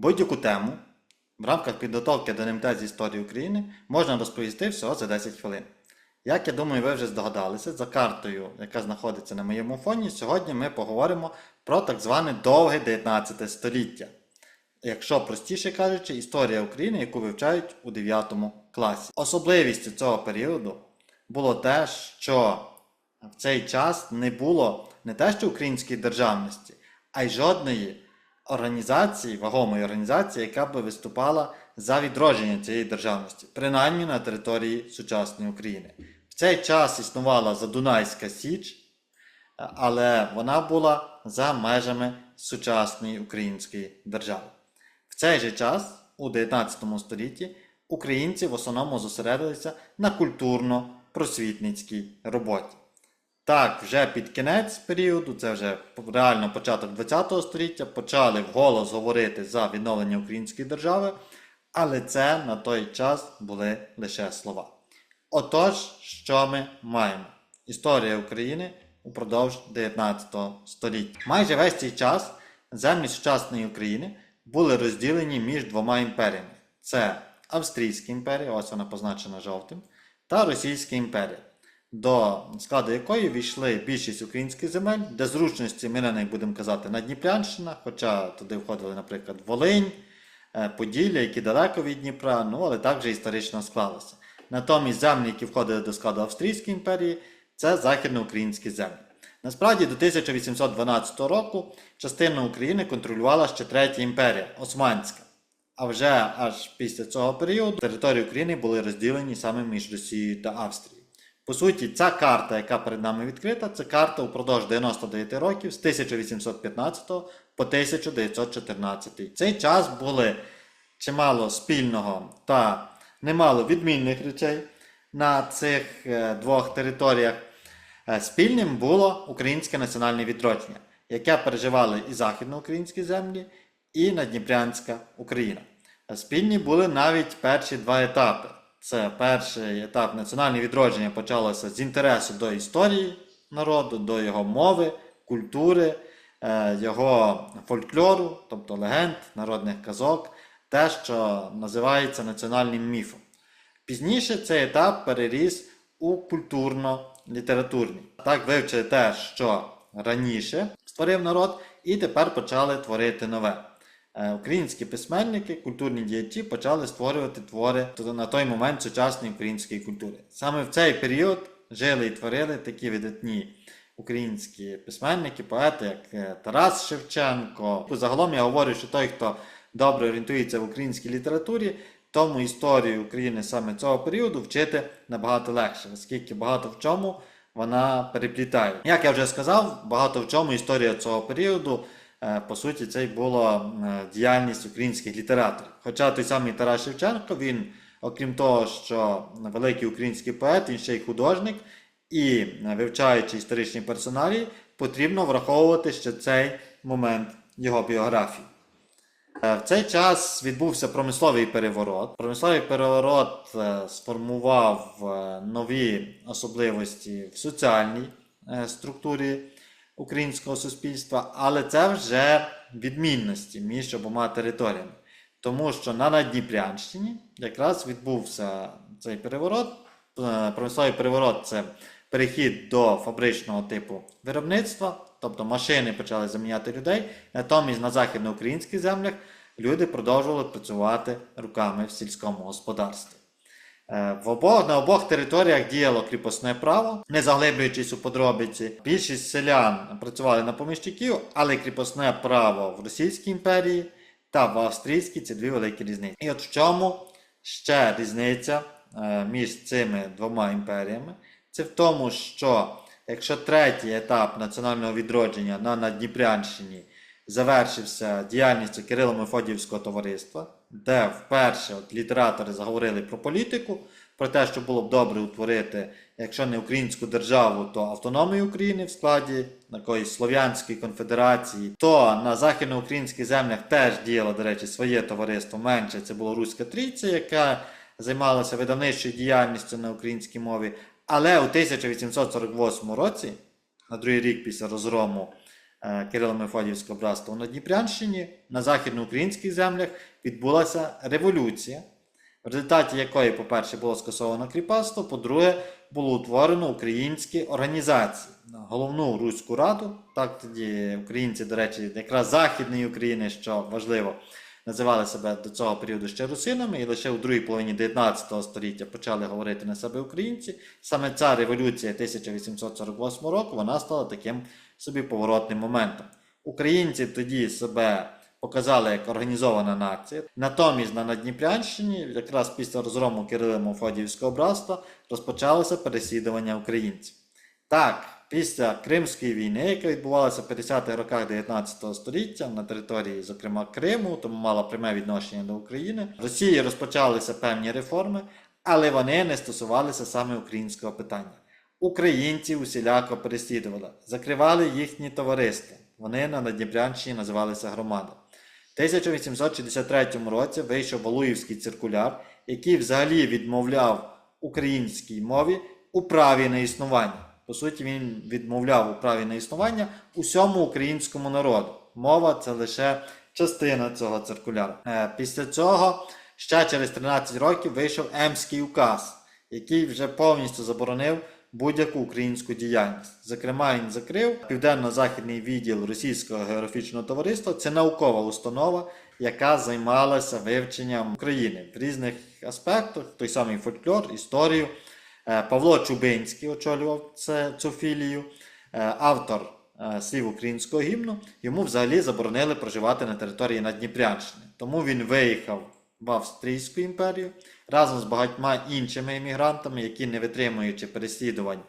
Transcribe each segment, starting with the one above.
Будь-яку тему в рамках підготовки до НМТ з історії України можна розповісти всього за 10 хвилин. Як я думаю, ви вже здогадалися, за картою, яка знаходиться на моєму фоні, сьогодні ми поговоримо про так зване довге 19 століття. Якщо простіше кажучи, історія України, яку вивчають у 9 класі. Особливістю цього періоду було те, що в цей час не було не те, що української державності, а й жодної організації, вагомої організації, яка би виступала за відродження цієї державності, принаймні на території сучасної України. В цей час існувала Задунайська Січ, але вона була за межами сучасної української держави. В цей же час, у 19 столітті, українці в основному зосередилися на культурно-просвітницькій роботі. Так, вже під кінець періоду, це вже реально початок ХХ століття, почали вголос говорити за відновлення української держави, але це на той час були лише слова. Отож, що ми маємо? Історія України упродовж 19 століття. Майже весь цей час землі сучасної України були розділені між двома імперіями: це Австрійська імперія, ось вона позначена жовтим, та Російська імперія до складу якої війшли більшість українських земель, де зручності ми на них будемо казати Надніпрянщина, хоча туди входили, наприклад, Волинь, е, Поділля, які далеко від Дніпра, ну але так вже історично склалося. Натомість землі, які входили до складу Австрійської імперії, це західноукраїнські землі. Насправді до 1812 року частину України контролювала ще Третя імперія Османська. А вже аж після цього періоду території України були розділені саме між Росією та Австрією. По суті, ця карта, яка перед нами відкрита, це карта упродовж 99 років з 1815 по 1914. Цей час були чимало спільного та немало відмінних речей на цих е, двох територіях. Е, Спільним було українське національне відродження, яке переживали і західноукраїнські землі, і Надніпрянська Україна. Спільні були навіть перші два етапи. Це перший етап національного відродження почалося з інтересу до історії народу, до його мови, культури, е, його фольклору, тобто легенд, народних казок, те, що називається національним міфом. Пізніше цей етап переріс у культурно-літературний. Так вивчили те, що раніше створив народ, і тепер почали творити нове. Е, Українські письменники, культурні діячі почали створювати твори на той момент сучасної української культури. Саме в цей період жили і творили такі видатні українські письменники, поети, як е, Тарас Шевченко. Загалом я говорю, що той, хто добре орієнтується в українській літературі, тому історію України саме цього періоду вчити набагато легше, оскільки багато в чому вона переплітає. Як я вже сказав, багато в чому історія цього періоду. Е, По суті, це й була е, діяльність українських літераторів. Хоча той самий Тарас Шевченко, він, окрім того, що великий український поет, він ще й художник, і е, вивчаючи історичні персоналі, потрібно враховувати ще цей момент його біографії. В цей час відбувся промисловий переворот. Промисловий переворот сформував нові особливості в соціальній структурі українського суспільства, але це вже відмінності між обома територіями. Тому що на Надніпрянщині якраз відбувся цей переворот. Е, Промисловий переворот це перехід до фабричного типу виробництва, тобто машини почали заміняти людей. Натомість на західноукраїнських землях люди продовжували працювати руками в сільському господарстві. Е, В обох, на обох територіях діяло кріпосне право, не заглиблюючись у подробиці. Більшість селян працювали на поміщиків, але кріпосне право в Російській імперії та в Австрійській це дві великі різниці. І от в чому ще різниця е, між цими двома імперіями? Це в тому, що якщо третій етап національного відродження на Надніпрянщині завершився діяльністю Кирило-Мефодіївського товариства, де вперше от літератори заговорили про політику, про те, що було б добре утворити, якщо не українську державу, то автономію України в складі якоїсь Слов'янської конфедерації, то на західноукраїнських землях теж діяло, до речі, своє товариство менше. Це було Руська Трійця, яка займалася видавничою діяльністю на українській мові. Але у 1848 році, на другий рік після розгрому е, Кирило-Мефодіївського братства на Дніпрянщині, на західноукраїнських землях відбулася революція, в результаті якої, по-перше, було скасовано кріпацтво, по-друге, було утворено українські організації. Головну Руську Раду, так тоді українці, до речі, якраз Західної України, що важливо, називали себе до цього періоду ще русинами, і лише у другій половині 19 століття почали говорити на себе українці. Саме ця революція 1848 року вона стала таким собі поворотним моментом. Українці тоді себе показали як організована нація. Натомість на Надніпрянщині, якраз після розгрому Кирила Мефодіївського братства, розпочалося переслідування українців. Так, після Кримської війни, яка відбувалася в 50-х роках 19 століття на території, зокрема Криму, тому мала пряме відношення до України, в Росії розпочалися певні реформи, але вони не стосувалися саме українського питання. Українці усіляко переслідували, закривали їхні товариства. Вони на Надніпрянщині називалися громада. В 1863 році вийшов Валуївський циркуляр, який взагалі відмовляв українській мові у праві на існування. По суті, він відмовляв у праві на існування усьому українському народу. Мова це лише частина цього циркуляру. Е, Після цього ще через 13 років вийшов Емський указ, який вже повністю заборонив будь-яку українську діяльність. Зокрема, він закрив південно-західний відділ Російського географічного товариства. Це наукова установа, яка займалася вивченням України в різних аспектах, той самий фольклор, історію. Е, Павло Чубинський очолював цю філію, Е, автор е, слів українського гімну. Йому взагалі заборонили проживати на території Надніпрянщини. Тому він виїхав в Австрійську імперію разом з багатьма іншими емігрантами, які, не витримуючи переслідувань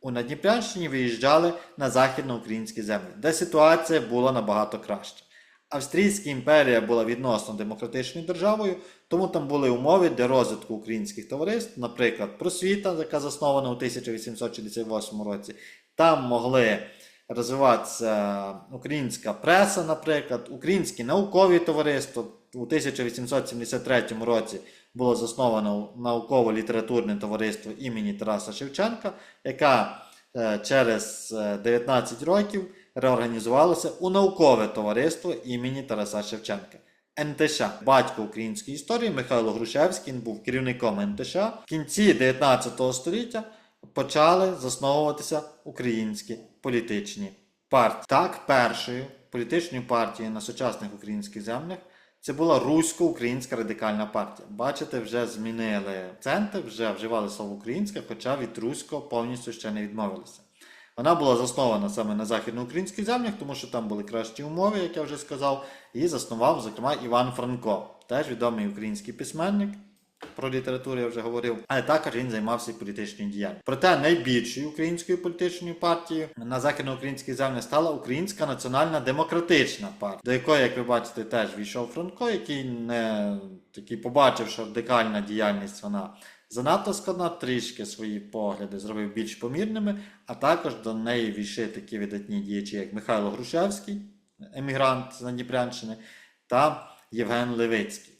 у Надніпрянщині, виїжджали на західноукраїнські землі, де ситуація була набагато краща. Австрійська імперія була відносно демократичною державою, тому там були умови для розвитку українських товариств, наприклад, просвіта, яка заснована у 1868 році. Там могли розвиватися українська преса, наприклад, українські наукові товариства. У 1873 році було засновано науково-літературне товариство імені Тараса Шевченка, яка е, через е, 19 років реорганізувалося у наукове товариство імені Тараса Шевченка. НТШ, батько української історії Михайло Грушевський він був керівником НТШ. В кінці 19 століття почали засновуватися українські політичні партії. Так, першою політичною партією на сучасних українських землях це була Русько-Українська радикальна партія. Бачите, вже змінили центр, вже вживали слово українська, хоча від руського повністю ще не відмовилися. Вона була заснована саме на західноукраїнських землях, тому що там були кращі умови, як я вже сказав, і заснував, зокрема, Іван Франко, теж відомий український письменник. Про літературу я вже говорив, але також він займався політичною діяльністю. Проте найбільшою українською політичною партією на західноукраїнській землі стала Українська національна демократична партія, до якої, як ви бачите, теж війшов Франко, який не такий побачив, що радикальна діяльність вона занадто складна, трішки свої погляди зробив більш помірними, а також до неї війшли такі видатні діячі, як Михайло Грушевський, емігрант з Надніпрянщини, та Євген Левицький.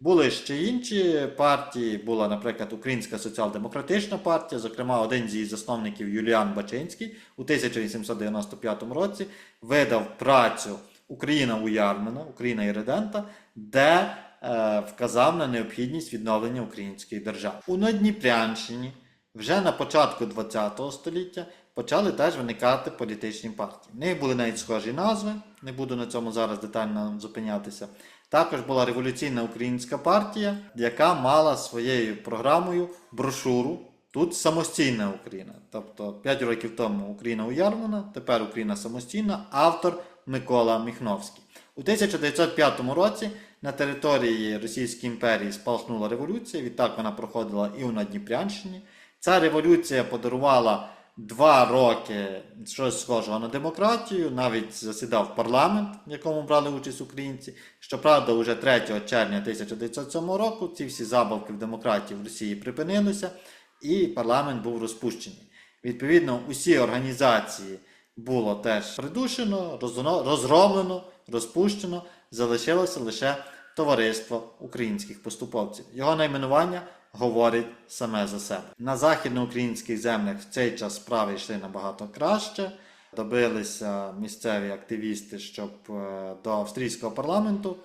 Були ще інші партії, була, наприклад, Українська соціал-демократична партія, зокрема, один з її засновників Юліан Бачинський у 1895 році видав працю Україна уярмена, Україна і де вказав на необхідність відновлення української держави. У Надніпрянщині вже на початку ХХ століття почали теж виникати політичні партії. В них були навіть схожі назви, не буду на цьому зараз детально зупинятися. Також була революційна українська партія, яка мала своєю програмою брошуру. Тут самостійна Україна. Тобто 5 років тому Україна уярмлена, тепер Україна самостійна, автор Микола Міхновський. У 1905 році на території Російської імперії спалахнула революція, відтак вона проходила і у Надніпрянщині. Ця революція подарувала два роки щось схожого на демократію, навіть засідав парламент, в якому брали участь українці. Щоправда, уже 3 червня 1907 року ці всі забавки в демократії в Росії припинилися, і парламент був розпущений. Відповідно, усі організації було теж придушено, розгромлено, розпущено, залишилося лише товариство українських поступовців. Його найменування говорить саме за себе. На західноукраїнських землях в цей час справи йшли набагато краще. добилися місцеві активісти, щоб е, до австрійського парламенту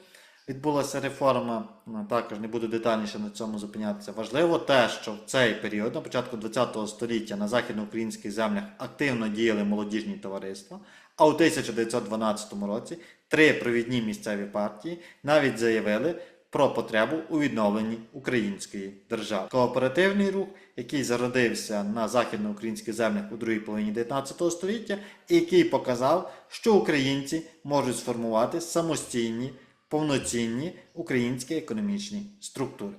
відбулася реформа. Ну, Також не буду детальніше на цьому зупинятися. Важливо те, що в цей період, на початку ХХ століття, на західноукраїнських землях активно діяли молодіжні товариства. А у 1912 році три провідні місцеві партії навіть заявили про потребу у відновленні української держави. Кооперативний рух, який зародився на західноукраїнських землях у другій половині 19 століття, і який показав, що українці можуть сформувати самостійні, повноцінні українські економічні структури.